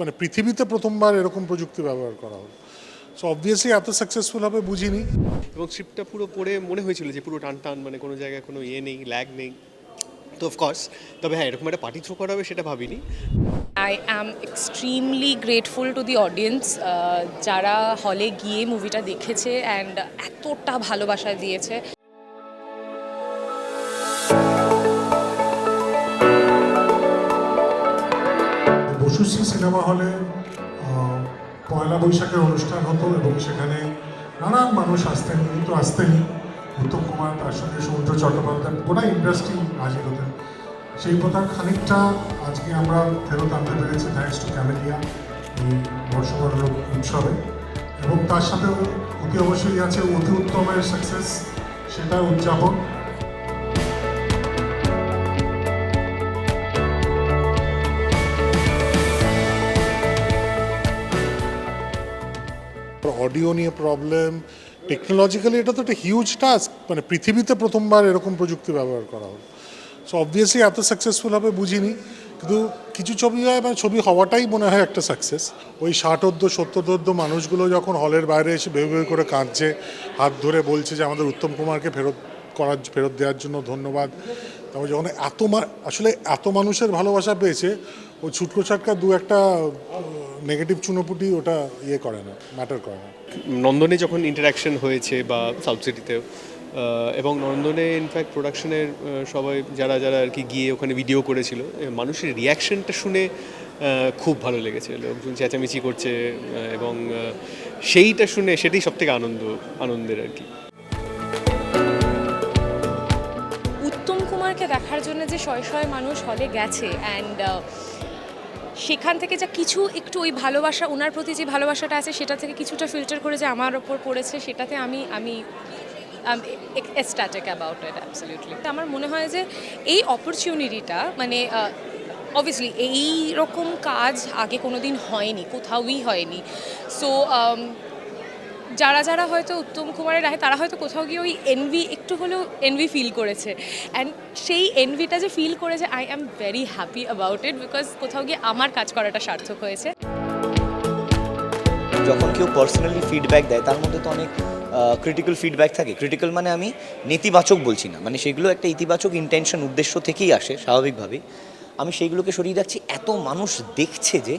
মানে পৃথিবীতে প্রথমবার এরকম প্রযুক্তি ব্যবহার করা হলো। সো অবভিয়াসলি এত সাকসেসফুল হবে বুঝিনি। এবং শিপটা পুরো পড়ে মনে হয়েছিল যে পুরো টান টান মানে কোনো জায়গায় কোনো ইয়ে নেই ল্যাগ নেই। তো অফকোর্স তবে হ্যাঁ এরকম একটা পার্টি থ্রো করা হবে সেটা ভাবিনি। I am extremely grateful to the audience যারা হলে গিয়ে মুভিটা দেখেছে অ্যান্ড এতটা ভালোবাসা দিয়েছে। বসুশ্রী সিনেমা হলে পয়লা বৈশাখের অনুষ্ঠান হতো এবং সেখানে নানান মানুষ আসতেন, উনি তো আসতেনই। উত্তম কুমার, তার সঙ্গে সমুদ্র চট্টোপাধ্যায়, গোটা ইন্ডাস্ট্রি হাজির হতেন। সেই প্রথার খানিকটা আজকে আমরা ফেরত আনতে পেরেছি থ্যাংকস টু ক্যামেলিয়া এই বর্ষবরণ উৎসবে। এবং তার সাথে অতি অবশ্যই আছে অতি উত্তমের সাকসেস সেটা উদযাপন। অডিও নিয়ে প্রবলেম টেকনোলজিক্যালি এটা তো একটা হিউজ টাস্ক মানে পৃথিবীতে প্রথমবার এরকম প্রযুক্তি ব্যবহার করা হলো। সো অবভিয়াসলি এত সাকসেসফুল হবে বুঝিনি, কিন্তু কিছু ছবি হয় মানে ছবি হওয়াটাই মনে হয় একটা সাকসেস ওই ষাটোর্ধ সত্তরোর্ধ মানুষগুলো যখন হলের বাইরে এসে ভেবে ভেবে করে কাঁদছে, হাত ধরে বলছে যে আমাদের উত্তম কুমারকে ফেরত করার, ফেরত দেওয়ার জন্য ধন্যবাদ। তারপর যখন এত আসলে এত মানুষের ভালোবাসা পেয়েছে ওই ছুটকো ছাটকা দু একটা নেগেটিভ চুনোপুটি ওটা ইয়ে করে না ম্যাটার করে না। নন্দনে যখন ইন্টারাকশন হয়েছে বা সাউথ সিটিতেও এবং নন্দনে ইনফ্যাক্ট প্রোডাকশনের সবাই যারা যারা আর কি গিয়ে ওখানে ভিডিও করেছিল মানুষের রিয়াকশনটা শুনে খুব ভালো লেগেছে। লোকজন চেঁচামেচি করছে এবং সেইটা শুনে সেটাই সব থেকে আনন্দ আনন্দের আর কি। উত্তম কুমারকে দেখার জন্য যে শয় শয় মানুষ হলে গেছে অ্যান্ড সেখান থেকে যা কিছু একটু ওই ভালোবাসা ওনার প্রতি যে ভালোবাসাটা আছে, সেটা থেকে কিছুটা ফিল্টার করে যে আমার ওপর পড়েছে, সেটাতে আমি আমি স্ট্যাটিক অ্যাবাউট ইট অ্যাবসলিউটলি আমার মনে হয় যে এই অপরচুনিটিটা মানে অবভিয়াসলি এই রকম কাজ আগে কোনো দিন হয়নি, কোথাওই হয়নি। সো যারা যারা হয়তো উত্তম কুমারের রাহে, তারা হয়তো কোথাও গিয়ে ওই এনভি একটু হলেও এনভি ফিল করেছে। অ্যান্ড সেই এনভিটা যে ফিল করেছে I am very happy about it because কোথাও গিয়ে আমার কাজ করাটা সার্থক হয়েছে। যখন কেউ পার্সোনালি ফিডব্যাক দেয়, তার মধ্যে তো অনেক ক্রিটিক্যাল ফিডব্যাক থাকে। ক্রিটিক্যাল মানে আমি নেতিবাচক বলছি না। মানে সেগুলো একটা ইতিবাচক ইন্টেনশন উদ্দেশ্য থেকেই আসে, স্বাভাবিকভাবেই। আমি সেইগুলোকে সরিয়ে রাখছি। এত মানুষ দেখছে যে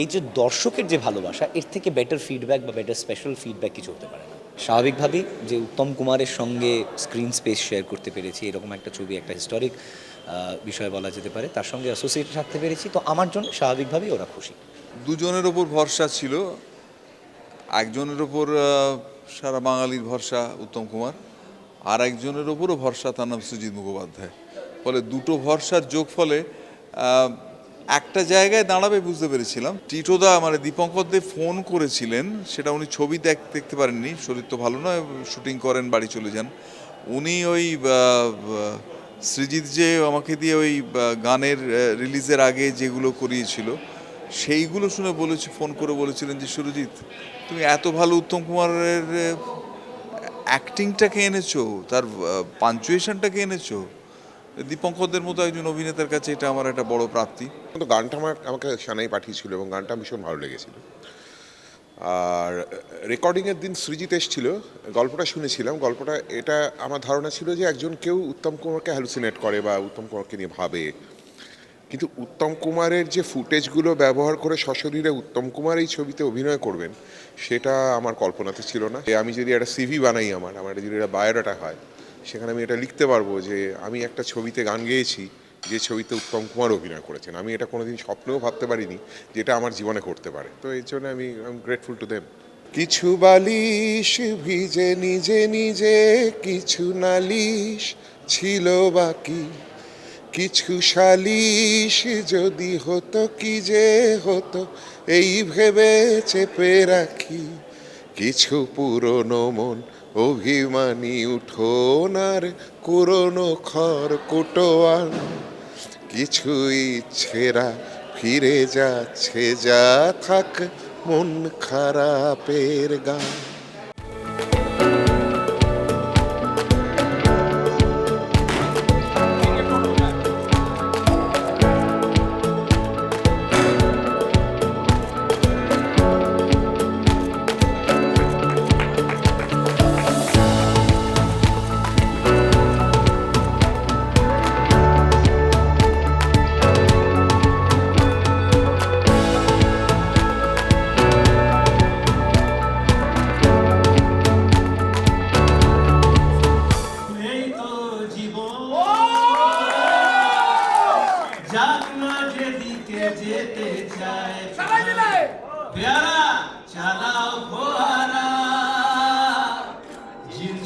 এই যে দর্শকের যে ভালোবাসা, এর থেকে বেটার ফিডব্যাক বা বেটার স্পেশাল ফিডব্যাক কিছু হতে পারে না। স্বাভাবিকভাবেই যে উত্তম কুমারের সঙ্গে স্ক্রিন স্পেস শেয়ার করতে পেরেছি, এরকম একটা ছবি, একটা হিস্টোরিক বিষয় বলা যেতে পারে, তার সঙ্গে অ্যাসোসিয়েট থাকতে পেরেছি। তো আমার জন্য স্বাভাবিকভাবেই ওরা খুশি। দুজনের ওপর ভরসা ছিল, একজনের ওপর সারা বাঙালির ভরসা উত্তম কুমার, আর একজনের ওপরও ভরসা তার নাম সুজিত মুখোপাধ্যায়। ফলে দুটো ভরসার যোগ ফলে একটা জায়গায় দাঁড়াবে বুঝতে পেরেছিলাম। টিটোদা মানে দীপঙ্কর দেব ফোন করেছিলেন, সেটা উনি ছবি দেখ, দেখতে পারেননি, শরীর তো ভালো নয়, শুটিং করেন, বাড়ি চলে যান। উনি ওই সৃজিত যে আমাকে দিয়ে ওই গানের রিলিজের আগে যেগুলো করিয়েছিল, সেইগুলো শুনে বলেছি, ফোন করে বলেছিলেন যে, সুরজিৎ, তুমি এত ভালো উত্তম কুমারের অ্যাক্টিংটাকে এনেছো, তার পাঞ্চুয়েশনটাকে এনেছো দীপঙ্করদের মতো একজন অভিনেতার কাছে এটা আমার একটা বড় প্রাপ্তি। কিন্তু গানটা আমার, আমাকে সানাই পাঠিয়েছিল এবং গানটা ভীষণ ভালো লেগেছিল। আর রেকর্ডিংয়ের দিন সৃজিত এসেছিল, গল্পটা শুনেছিলাম। গল্পটা, এটা আমার ধারণা ছিল যে একজন কেউ উত্তম কুমারকে হ্যালুসিনেট করে বা উত্তম কুমারকে নিয়ে ভাবে। কিন্তু উত্তম কুমারের যে ফুটেজগুলো ব্যবহার করে সশরীরে উত্তম কুমার এই ছবিতে অভিনয় করবেন, সেটা আমার কল্পনাতে ছিল না। আমি যদি একটা সিভি বানাই আমার আমার যদি একটা বায়োডাটা হয় সেখানে আমি এটা লিখতে পারব যে আমি একটা ছবিতে গান গেয়েছি যে ছবিতে উত্তম কুমার অভিনয় করেছেন। আমি এটা কোনোদিন স্বপ্নেও ভাবতে পারিনি যেটা আমার জীবনে করতে পারে। তো এর জন্য আমি আই গ্রেটফুল টু দেম কিছু বালিশ ভিজে নিজে নিজে, কিছু নালিশ ছিল বাকি। কিছু সালিশ যদি হতো কি যে হতো, এই ভেবে চেপে রাখি। কিছু পুরনো মন, অভিমানী উঠোনার কুরনো খর খড় কুটোয়ান কিছু ইচ্ছেরা ফিরে যাচ্ছে, যা থাক মন খারাপের গান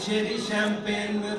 Sherry champagne.